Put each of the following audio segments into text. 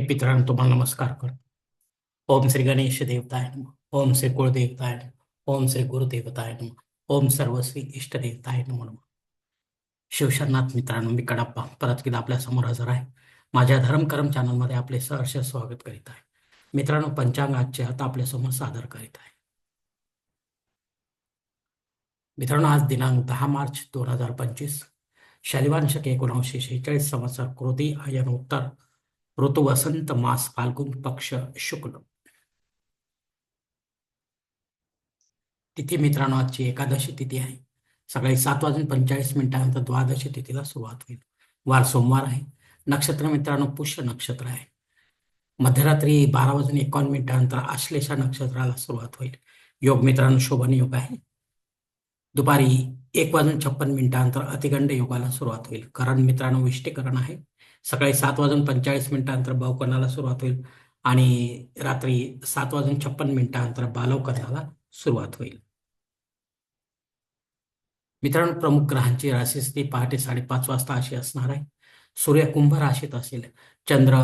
हे पितरांना तुम्हाला नमस्कार करतो. ओम श्री गणेश देवताय नम. ओम श्री कुळदेवताय नम. ओम श्री गुरुदेवताय नम. ओम सर्व श्री इष्ट देवताय नम नम. शिवशरनाथ मित्रांनो मी कडाप्पा. परत एकदा आपल्यासमोर हजर आहे. माझ्या धर्मकर्म चॅनलमध्ये आपले सहर्ष स्वागत करीत आहे. मित्रांनो पंचांग आजचे आता आपल्यासमोर सादर करीत आहे. मित्रांनो आज दिनांक दहा मार्च दोन हजार पंचवीस. शनिवार शक एकोणीसशे शेहेचाळीस संवत्सर क्रोधी आयन उत्तर ऋतू वसंत मास फाल्गुन पक्ष शुक्ल. तिथी मित्रांनो आजची एकादशी तिथी आहे. सकाळी सात वाजून पंचेचाळीस मिनिटानंतर द्वादशी तिथीला सुरुवात होईल. वार सोमवार आहे. नक्षत्र मित्रांनो पुष्य नक्षत्र आहे. मध्यरात्री बारा वाजून एकावन्न मिनिटानंतर आश्लेषा नक्षत्राला सुरुवात होईल. योग मित्रांनो शोभन योग आहे. दुपारी एक वाजून छप्पन मिनिटानंतर अतिगंड योगाला सुरुवात होईल. करण मित्रांनो विष्टीकरण आहे. सकाळी सात वाजून पंचेचाळीस मिनिटानंतर भावकरणाला सुरुवात होईल? आणि रात्री सात वाजून छप्पन मिनिटानंतर बालवकरणाला सुरुवात होईल? मित्रांनो प्रमुख ग्रहांची राशीस्थिती पहाटे साडेपाच वाजता अशी असणार आहे. सूर्य कुंभ राशीत असेल चंद्र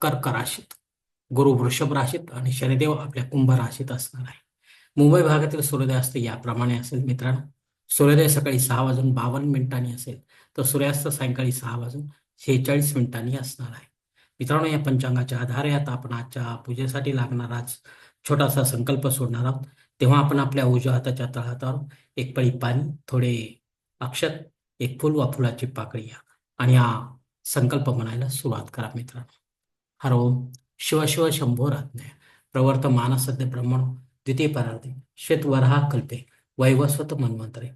कर्क राशीत गुरु वृषभ राशीत आणि शनिदेव आपल्या कुंभ राशीत असणार आहे. मुंबई भागातील सूर्योदय असते याप्रमाणे असेल मित्रांनो. सूर्योदय सकाळी सहा वाजून बावन्न मिनिटांनी असेल तर सूर्यास्त सायंकाळी सहा वाजून शेहेचाळीस मिनिटांनी असणार आहे. मित्रांनो या पंचांगाच्या आधारे आता आपण आजच्या पूजेसाठी लागणारा छोटासा संकल्प सोडणार आहोत. तेव्हा आपण आपल्या उजव्या हाताच्या तळहातावर एक पळी पाणी थोडे अक्षत एक फुल वा फुलाची पाकळी या आणि हा संकल्प म्हणायला सुरुवात करा मित्रांनो. हर ओम शिव शिव शंभोराज्ञा प्रवर्त मानसद्य ब्रह्मण द्वितीय परार्थे श्वेतवरहा कल्पे वैवस्वत मन्वंतरे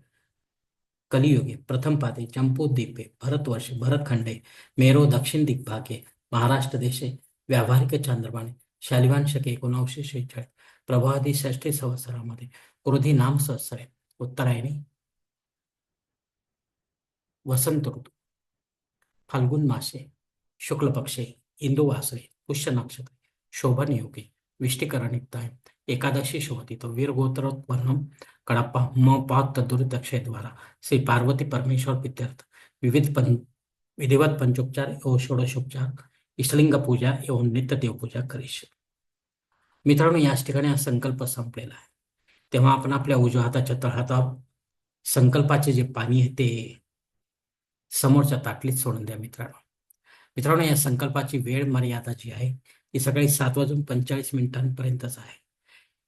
कलियुगे प्रथम पादे चंपूद्वीपे भरतवर्षे भरतखंडे मेरो दक्षिण दिग्भागे महाराष्ट्र देशे व्यावहारिक चांद्रमाने शालिवांशक एकोणावशे एकोणावीसशे शेहेचाळीस प्रभादी षष्ठी संवत्सरामध्ये क्रोधी नाम सहस्रे उत्तरायणी वसंत ऋतू फाल्गुन मासे शुक्ल पक्षे इंदू वासरे पुष्य नक्षत्र शोभन योगी विष्टीकरण युक्ताय एकादशी शोभती. तो वीर गोत्र वर्णम कड़प्पा म पाक तदुरित द्वारा श्री पार्वती परमेश्वर पित्यर्थ. विविध पं विधिवत पंचोपचार एवं षोडशोपचार इष्टलिंग पूजा एवं नित्य देवपूजा करीश. मित्रांनो याच ठिकाणी हा संकल्प संपलेला आहे. तेव्हा आपण आपल्या उजव्या हाताच्या तळहातावर संकल्पाचे जे पाणी आहे ते समोरच्या ताटलीत सोडून द्या मित्रांनो. मित्रांनो या संकल्पाची वेळ मर्यादा जी आहे ती सकाळी सात वाजून पंचेचाळीस मिनिटांपर्यंतच आहे.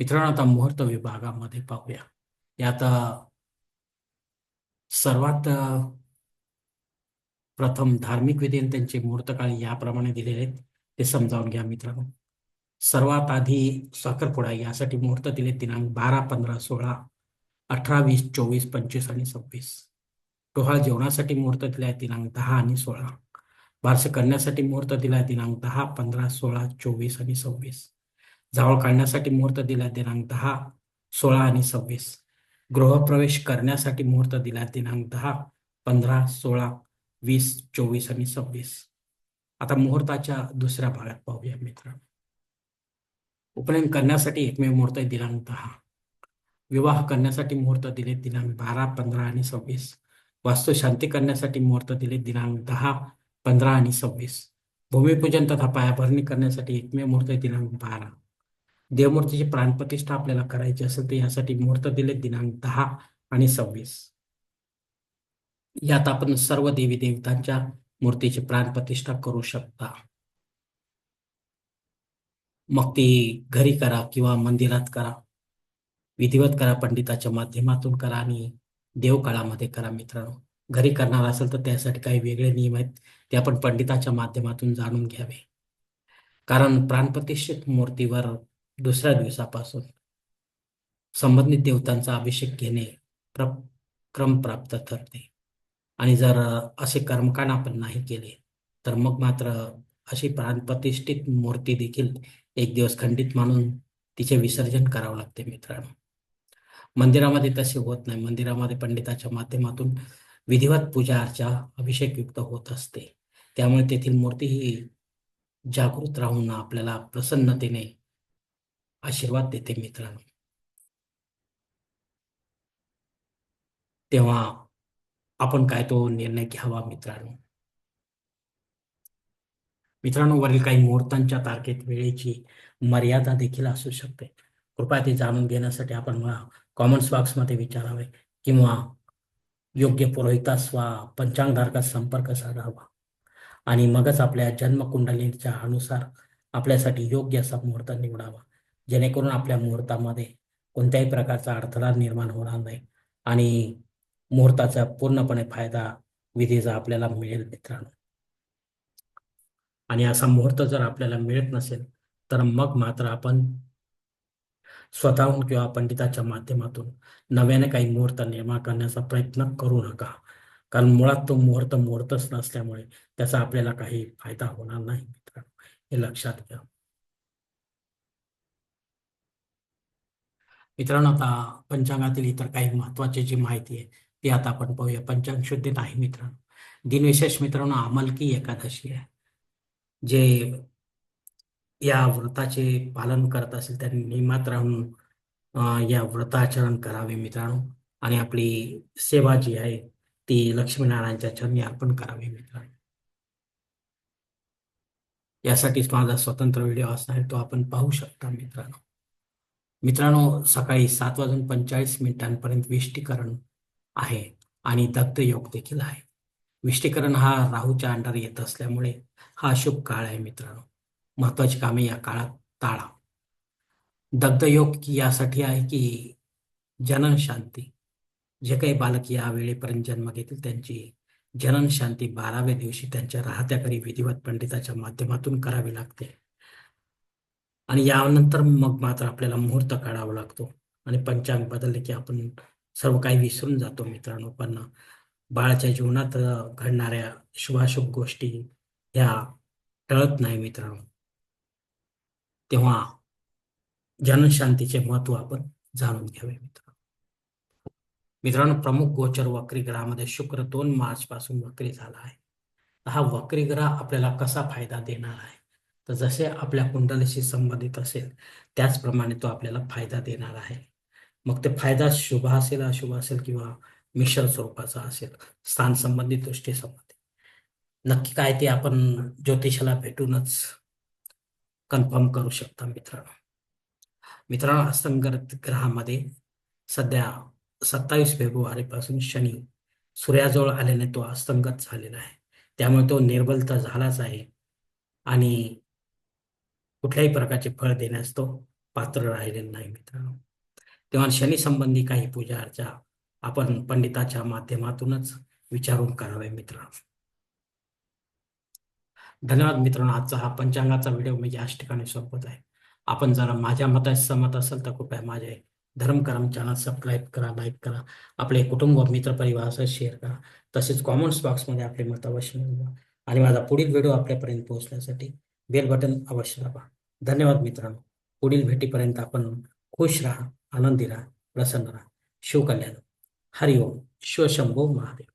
मित्रांनो आता मुहूर्त विभागामध्ये पाहूया. यात सर्वात प्रथम धार्मिक विधी त्यांचे मुहूर्तकाळ याप्रमाणे दिलेले आहेत. ते समजावून घ्या मित्रांनो. सर्वात आधी साखरपुडा यासाठी मुहूर्त दिले दिनांक बारा पंधरा सोळा अठरा वीस चोवीस पंचवीस आणि सव्वीस. टोहाळ जेवणासाठी मुहूर्त दिलाय दिनांक दहा आणि सोळा. बारसे करण्यासाठी मुहूर्त दिलाय दिनांक दहा पंधरा सोळा चोवीस आणि सव्वीस. जावळ काढण्यासाठी मुहूर्त दिला दिनांक दहा सोळा आणि सव्वीस. गृहप्रवेश करण्यासाठी मुहूर्त दिला दिनांक दहा पंधरा सोळा वीस चोवीस आणि सव्वीस. आता मुहूर्ताच्या दुसऱ्या भागात पाहूया मित्रांनो. उपनयन करण्यासाठी एकमेव मुहूर्त दिनांक दहा. विवाह करण्यासाठी मुहूर्त दिले दिनांक बारा पंधरा आणि सव्वीस. वास्तुशांती करण्यासाठी मुहूर्त दिले दिनांक दहा पंधरा आणि सव्वीस. भूमिपूजन तथा पायाभरणी करण्यासाठी एकमेव मुहूर्त दिनांक बारा. देवमूर्तीची प्राणप्रतिष्ठा आपल्याला करायची असेल तर यासाठी मुहूर्त दिले दिनांक दहा आणि सव्वीस. यात आपण सर्व देवी देवतांच्या मूर्तीची प्राणप्रतिष्ठा करू शकता. मग ती घरी करा किंवा मंदिरात करा. विधिवत करा पंडिताच्या माध्यमातून करा आणि देवकाळामध्ये करा मित्रांनो. घरी करणार असेल तर त्यासाठी काही वेगळे नियम आहेत ते आपण पंडिताच्या माध्यमातून जाणून घ्यावे. कारण प्राणप्रतिष्ठित मूर्तीवर दुसऱ्या दिवसापासून संबंधित देवतांचा अभिषेक घेणे प्र क्रम प्राप्त ठरते. आणि जर असे कर्मकांड आपण नाही केले तर मग मात्र अशी प्राणप्रतिष्ठित मूर्ती देखील एक दिवस खंडित मानून तिचे विसर्जन करावं लागते मित्रांनो. मंदिरामध्ये तसे होत नाही. मंदिरामध्ये पंडिताच्या माध्यमातून विधिवत पूजा अर्चा अभिषेक युक्त होत असते. त्यामुळे तेथील मूर्ती ही जागृत राहून आपल्याला प्रसन्नतेने आशीर्वाद देते मित्रांनो. तेव्हा आपण काय तो निर्णय घ्यावा मित्रांनो? मित्रांनो वरील काही मुहूर्तांच्या तारखेत वेळेची मर्यादा देखील असू शकते. कृपया ते जाणून घेण्यासाठी आपण मला कॉमेंट्स बॉक्समध्ये विचारावे किंवा योग्य पुरोहितास वा पंचांगधारकास संपर्क साधावा आणि मगच आपल्या जन्मकुंडलीच्या अनुसार आपल्यासाठी योग्य असा मुहूर्त निवडावा. जेणेकरून आपल्या मुहूर्तामध्ये कोणत्याही प्रकारचा अडथळा निर्माण होणार नाही आणि मुहूर्ताचा पूर्णपणे फायदा विधीचा आपल्याला मिळेल मित्रांनो. आणि असा मुहूर्त जर आपल्याला मिळत नसेल तर मग मात्र आपण स्वतःहून किंवा पंडिताच्या माध्यमातून नव्याने काही मुहूर्त निर्माण करण्याचा प्रयत्न करू नका. कारण मुळात तो मुहूर्त मुहूर्तच नसल्यामुळे त्याचा आपल्याला काही फायदा होणार नाही मित्रांनो. हे लक्षात घ्या. मित्रांनो आता पंचांगातील इतर काही महत्वाची जी माहिती आहे ती आता आपण पाहूया. पंचांग शुद्धीत नाही मित्रांनो. दिनविशेष मित्रांनो अमलकी एकादशी आहे. जे या व्रताचे पालन करत असेल त्यांनी नियमात राहून या व्रताचरण करावे मित्रांनो. आणि आपली सेवा जी आहे ती लक्ष्मीनारायणच्या चरणी अर्पण करावी मित्रांनो. यासाठीच माझा स्वतंत्र व्हिडिओ असणार तो आपण पाहू शकता मित्रांनो. मित्रांनो सकाळी सात वाजून पंचेचाळीस मिनिटांपर्यंत विष्टीकरण आहे आणि दग्धयोग देखील आहे. विष्टीकरण हा राहूच्या अंडर येत असल्यामुळे हा शुभ काळ आहे मित्रांनो. महत्वाची कामे या काळात टाळा. दग्धयोग यासाठी आहे की जनन शांती जे काही बालक या वेळेपर्यंत जन्म घेतील त्यांची जनन शांती बाराव्या दिवशी त्यांच्या राहत्या घरी विधिवत पंडिताच्या माध्यमातून करावी लागते. आणि यानंतर मग मात्र आपल्याला मुहूर्त काढावा लागतो. आणि पंचांग बदलले की आपण सर्व काही विसरून जातो मित्रांनो. पण बाळाच्या जीवनात घडणाऱ्या शुभाशुभ गोष्टी ह्या टळत नाही मित्रांनो. तेव्हा जनशांतीचे महत्त्व आपण जाणून घ्यावे मित्रांनो. मित्रांनो प्रमुख गोचर वक्री ग्रहामध्ये शुक्र दोन मार्च पासून वक्री झाला आहे. हा वक्री ग्रह आपल्याला कसा फायदा देणार आहे? तर जसे आपल्या कुंडलीशी संबंधित असेल त्याचप्रमाणे तो आपल्याला फायदा देणार आहे. मग ते फायदा शुभ असेल अशुभ असेल किंवा मिश्र स्वरूपाचा असेल स्थान संबंधित दृष्टी संबंधित नक्की काय ते आपण ज्योतिषाला भेटूनच कन्फर्म करू शकता मित्रांनो. मित्रांनो असंगत ग्रहामध्ये सध्या सत्तावीस फेब्रुवारीपासून शनी सूर्याजवळ आल्याने तो अस्तंगत झालेला आहे. त्यामुळे तो निर्बलता झालाच आहे. आणि कुठल्याही प्रकारचे फळ देण्यास तो पात्र राहिलेला नाही मित्रांनो. तेव्हा शनी संबंधी काही पूजा अर्चा आपण पंडिताच्या माध्यमातूनच विचारून करावे मित्रांनो. धन्यवाद मित्रांनो. आजचा हा पंचांगाचा व्हिडिओ मी याच ठिकाणी संपत आहे. आपण जरा माझ्या मता सहमत असेल तर कृपया माझे धर्मकर्म चॅनल सबस्क्राईब करा लाईक करा आपले कुटुंब मित्र परिवारासह शेअर करा. तसेच कॉमेंट्स बॉक्समध्ये आपले मत अवश्य मिळवा. आणि माझा पुढील व्हिडिओ आपल्यापर्यंत पोहोचण्यासाठी बेल बटन अवश्य दाबा. धन्यवाद मित्रांनो. पुढील भेटीपर्यंत आपण खुश राहा आनंदी राहा प्रसन्न राहा. शिवकल्याण. हरिओम. शिवशंभो महादेव.